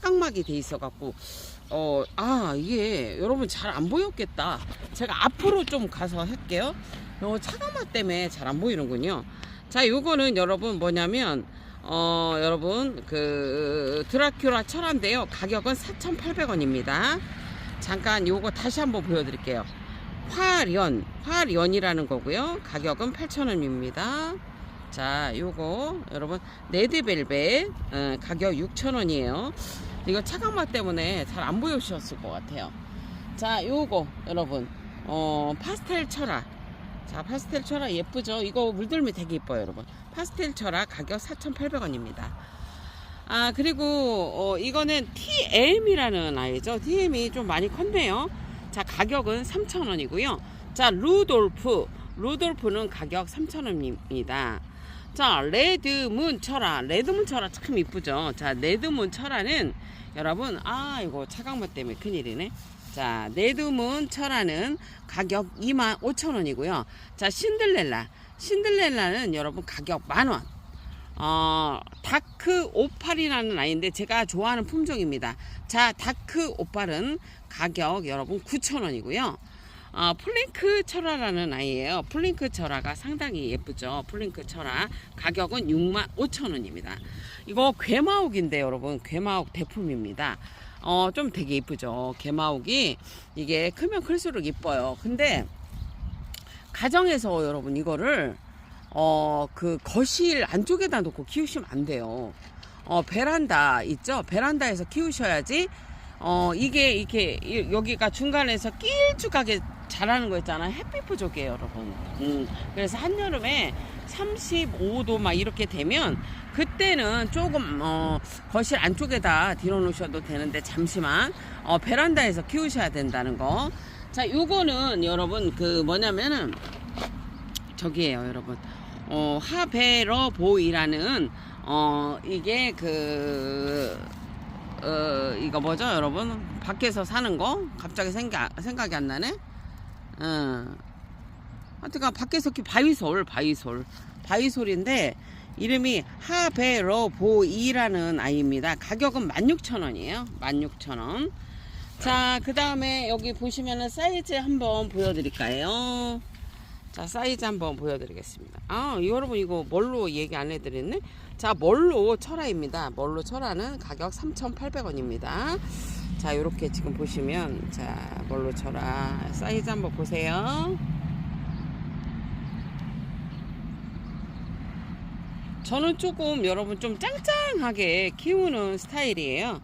차각막이 돼 있어 갖고 어 아 이게 여러분 잘 안 보였겠다. 제가 앞으로 좀 가서 할게요. 요 차각막 때문에 잘 안 보이는군요. 자 요거는 여러분 뭐냐면 어 여러분 그 드라큘라 철화인데요. 가격은 4,800원입니다. 잠깐 요거 다시 한번 보여드릴게요. 화련 화련이라는 거고요. 가격은 8,000원입니다 자 요거 여러분 레드벨벳 어, 가격 6,000원이에요. 이거 차광맛 때문에 잘 안 보여주셨을 것 같아요. 자 요거 여러분 어 파스텔 철화 자 파스텔 철화 예쁘죠? 이거 물들미 되게 예뻐요 여러분. 파스텔 철화 가격 4,800원입니다. 아 그리고 어, 이거는 TM이라는 아이죠? TM이 좀 많이 컸네요. 자 가격은 3,000원이고요. 자 루돌프. 루돌프는 가격 3,000원입니다 자 레드 문 철화. 레드 문 철화 참 이쁘죠? 자 레드 문 철화는 여러분 아 이거 차광맛 때문에 큰일이네. 자 레드 문 철화는 가격 25,000원이고요. 자 신들렐라. 신들렐라는 여러분 가격 만원. 어, 다크 오팔이라는 아이인데 제가 좋아하는 품종입니다. 자, 다크 오팔은 가격 여러분 9,000원이고요. 어, 플링크 철화라는 아이예요. 플링크 철화가 상당히 예쁘죠. 플링크 철화 가격은 65,000원입니다. 이거 괴마옥인데 여러분 괴마옥 대품입니다. 어, 좀 되게 예쁘죠. 괴마옥이 이게 크면 클수록 예뻐요. 근데 가정에서 여러분 이거를 어, 그 거실 안쪽에다 놓고 키우시면 안 돼요. 어, 베란다 있죠? 베란다에서 키우셔야지 어, 이게 이렇게 이- 여기가 중간에서 길쭉하게 자라는 거 있잖아요. 햇빛 부족이에요, 여러분. 음, 그래서 한여름에 35도 막 이렇게 되면 그때는 조금 어, 거실 안쪽에다 들어 놓으셔도 되는데 잠시만 어, 베란다에서 키우셔야 된다는 거. 자, 요거는 여러분 그 뭐냐면은 저기에요, 여러분. 어, 하베러보이라는 어, 이게 그 어, 이거 뭐죠, 여러분? 밖에서 사는 거? 갑자기 생각 생각이 안 나네. 어. 하여튼간 밖에서 키 바위솔, 바위솔, 바위솔인데 이름이 하베러보이라는 아이입니다. 가격은 16,000원이에요. 16,000원. 자, 그 다음에 여기 보시면은 사이즈 한번 보여드릴까요? 자, 사이즈 한번 보여드리겠습니다. 아, 여러분 이거 뭘로 얘기 안 해드렸네? 자, 뭘로 철화입니다. 뭘로 철화는 가격 3,800원입니다. 자, 이렇게 지금 보시면 자, 뭘로 철화 사이즈 한번 보세요. 저는 조금 여러분 좀 짱짱하게 키우는 스타일이에요.